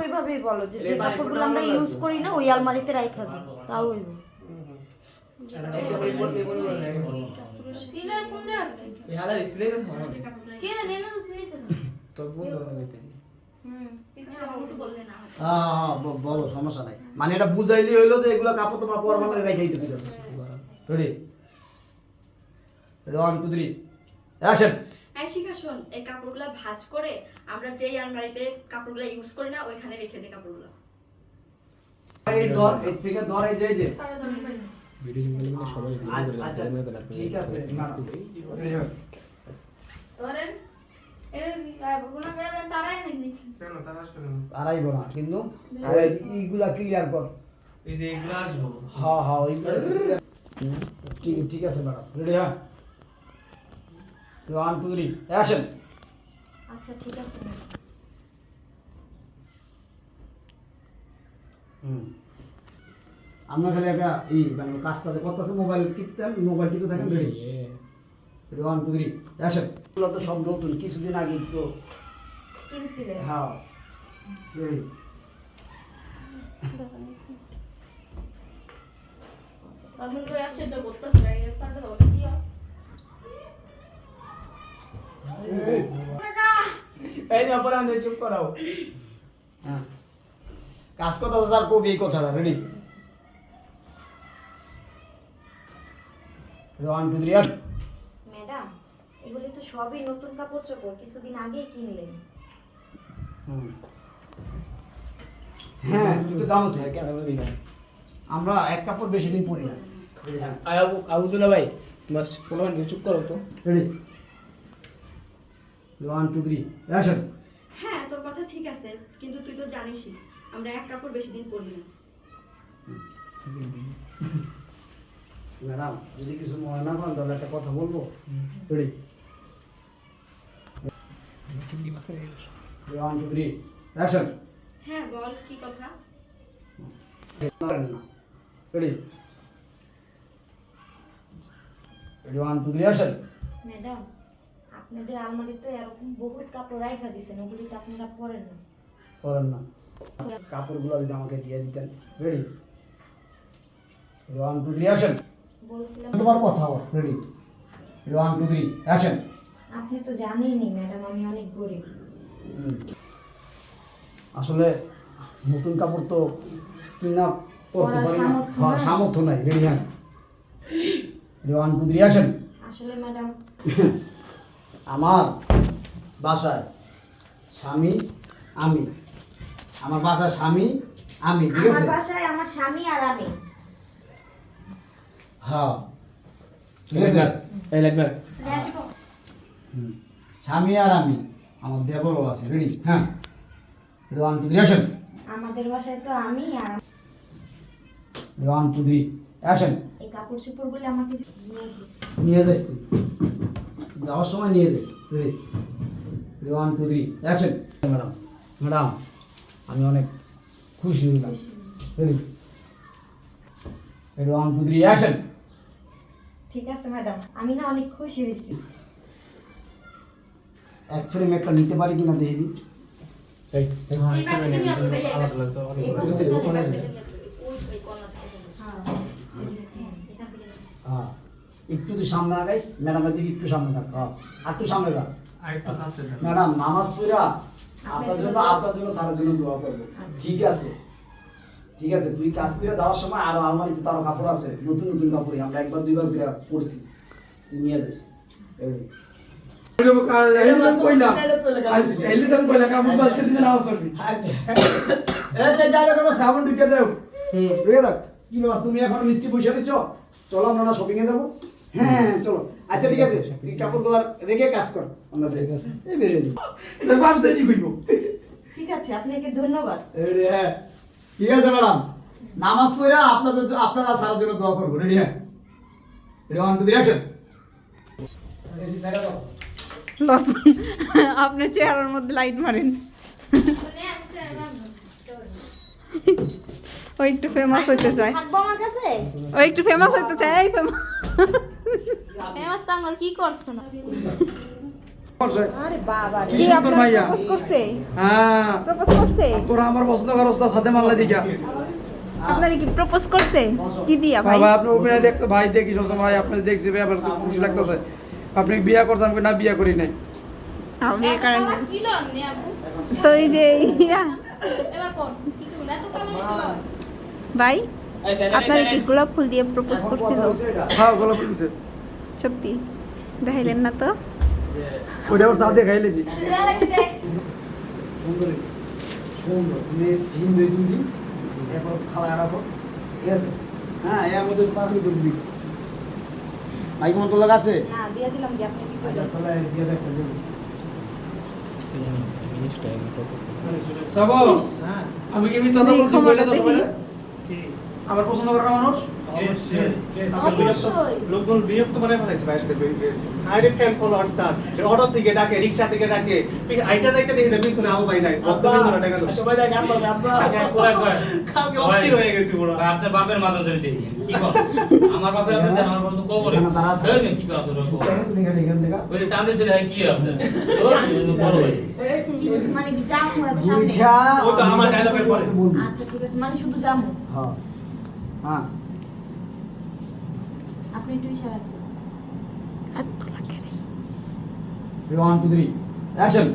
ওইভাবেই বলো যে যে কাপড়গুলো আমরা ইউজ করি না ওই আলমারিতে রাখা দিই। তাও হইব। পিছনে হ্যাঁ হ্যাঁ বলো সমস্যা নাই। মানে এটা বুঝাইলি হইল যে এগুলো কাপড় তোমার দিতে রেডি টু থ্রি অ্যাকশন হ্যাঁ শিখা শোন এই কাপড়গুলো ভাঁজ করে আমরা যেই আলমারিতে কাপড়গুলো ইউজ করি না ওইখানে রেখে দিই কাপড়গুলো। এই ধর এর থেকে ধর এই যে যে। তারা ধরে পাই আচ্ছা, আচ্ছা, ঠিক আছে না। ধরেন এরগুলো করে দেন তারাই নাকি? কেন? তারা আসবে না কিন্তু এইগুলা ক্লিয়ার কর। এই যে এগুলো আসব। হ্যাঁ হ্যাঁ ঠিক ঠিক আছে ম্যাডাম। রেডি হ্যাঁ? ওয়ান টু থ্রি অ্যাকশন আচ্ছা ঠিক আছে হুম। আপনার খালি একটা এই মানে কাজটাতে করতেছে মোবাইল টিপতেন মোবাইল টিপতে থাকেন ready one two three action এগুলো তো সব নতুন কিছুদিন আগে তো। কিনছিলে হ্যাঁ। রেডি সামনে করে আসছে তো করতেছে তাহলে কি? হয় এই যে অপরাধ চুপ করাও। হ্যাঁ। কাজ কথা স্যার কবি এই কথাটা ready one two three madam এগুলি তো সবই নতুন কাপড় চোপড় কিছুদিন আগেই কিনলেন। হুম। হ্যাঁ তুই তো জানো কেন বলে দিলাম? আমরা এক কাপড় বেশি দিন পরি না। আবু আবুদুল্লাহ ভাই তোমার কোনো চুপ করো তো। Ready one two three action হ্যাঁ তোর কথা ঠিক আছে কিন্তু তুই তো জানিসই আমরা এক কাপড় বেশি দিন পরি না। ম্যাডাম যদি কিছু মনে না করেন তাহলে একটা কথা বলব? Ready one two three action হ্যাঁ বল কি কথা? Ready ready one two three action madam আপনাদের আলমারি তো এরকম বহুত কাপড় রাখা দিছেন ওগুলি তো আপনারা পরেন না। করেন না। কাপড়গুলো যদি আমাকে দিয়ে দিতেন ready one two three action বলছিলাম তোমার কথা ready one two three action আপনি তো জানেনই ম্যাডাম আমি অনেক গরিব। আসলে নতুন কাপড় তো কিনা পড়তে পারি না। সামর্থ্য হ্যাঁ, নাই। সামর্থ্য নাই। রেডি হ্যাঁ? ওয়ান টু থ্রি অ্যাকশন আসলে ম্যাডাম আমার বাসায় স্বামী আমি। আমার বাসায় স্বামী আমি ঠিক আমার আছে? বাসায় আমার স্বামী আর আমি। হ্যাঁ। ঠিক আছে? এই লাগবে হুম। স্বামী আর আমি আমার দেবরও আছে রেডি হ্যাঁ। ওয়ান টু থ্রি অ্যাকশন আমাদের বাসায় তো আমি আর ওয়ান টু থ্রি অ্যাকশন এই কাপড় চোপড়গুলি আমাকে নিয়ে যাস তুই। যাওয়ার সময় নিয়ে যাস ready one two three action madam madam আমি অনেক খুশি হলাম। Ready ready one two three action ঠিক আছে ম্যাডাম আমি না অনেক খুশি হয়েছি। এক ফ্রেম একটা নিতে পারি কিনা দেখে দিই। এই এই পাশ থেকে নিয়ে আসবে ভাইয়া, এই পাশ থেকে। এই পাশ থেকে এই নিয়ে পাশ আসবে। থেকে নিয়ে আসবে। ওই ওই কর্নার থেকে নিয়ে আসবে। হ্যাঁ হ্যাঁ, এখান থেকে নিয়ে আসবে। হ্যাঁ একটু তুই সামনে আগাইস ম্যাডামের দিকে একটু সামনে থাক আর একটু সামনে থাক। ম্যাডাম। নামাজ পড়া আপনার জন্য। আপনার জন্য সারার জন্য দোয়া করব। ঠিক আছে? ঠিক আছে তুই কাজ করে যাওয়ার সময় আরও আলমারিতে তারও কাপড় আছে নতুন নতুন কাপড় আমরা একবার দুইবার করে পড়ছি। তুই নিয়ে যাস। আচ্ছা। তুমি এখন মিষ্টি পয়সা দিচ্ছ চলো আমরা শপিং এ যাব। হ্যাঁ চলো। আচ্ছা ঠিক আছে। তুই কাপড়গুলো রেখে কাজ কর। আমরা ঠিক আছে। এই বেরিয়ে যাব ঠিক আছে আপনাকে ধন্যবাদ। হ্যাঁ। ঠিক আছে ম্যাডাম। নামাজ পড়া আপনাদের আপনারা সারার জন্য দোয়া করব। রেডি হ্যাঁ। Ready one two three action আপনার চেহারার মধ্যে লাইট মারেন। ও একটু ফেমাস হতে চায়। ও একটু ফেমাস হতে চায় এই ফেমাস ফেমাস কি করছ না আরে বাবা কি কি সুন্দর আপনার প্রপোজ করছে হ্যাঁ প্রপোজ করছে তোরা আমার পছন্দ করো তার সাথে মাল্লা দিকা আপনার কি প্রপোজ করছে কি দিয়া ভাই ভাই আপনি অভিনয় দেখতে ভাই দেখি সবসময় ভাই আপনি দেখছি ভাই আপনার খুব খুশি লাগতেছে আপনি বিয়া করছেন আমি না বিয়া করি নাই আমি এত কারণ কালা কি লন নে আপু তো এই যে এবার কোন কি করব কালো ভাই আপনার কি গোলাপ ফুল দিয়ে প্রপোজ করছিল হ্যাঁ গোলাপ দিছে সত্যি। দেখাইলেন না তো? ওইটা ওর সাথে খাইলেছি সুন্দর হয়েছে। সুন্দর। তুমি ভিন দুই দুই দিন এরপর খালা রাখো ঠিক আছে? হ্যাঁ এর মধ্যে পাখি ঢুকবি মাইক মতো লাগা আছে? না দিয়ে দিলাম যে আপনি কি আচ্ছা তাহলে দিয়ে দেখো দেখো। হ্যাঁ। আমি কি মিথ্যা কথা বলছি? বলে তো সবাই আমার পছন্দ করা মানুষ। লোকজন বিরক্ত করে ফেলাইছে ভাইয়ের সাথে আইডি ফ্যান ফলোয়ার্স তার। অটো থেকে ডাকে রিক্সা থেকে ডাকে। আইটা যাইতে দেখি যে পিছনে আবু ভাই নাই। বর্তমান ধরে টাকা সবাই যায় গান করবে আপনারা পুরা কয়। কালকে অস্থির হয়ে গেছি পুরো। আপনার বাপের মাথা ছবি দেখি কি কর আমার বাপের আপনি আমার বাপ তো কবরে। কি কর আপনার তুমি এখানে এখান থেকে। ওই চাঁদে ছেলে কি আপনার? বড় ভাই। মানে কি সামনে? ও তো আমার dialogue-এর পরে। আচ্ছা ঠিক আছে মানে শুধু জামু। হ্যাঁ। হ্যাঁ। আপনি একটু ইশারা দিন। এত লাগে রে। One two three action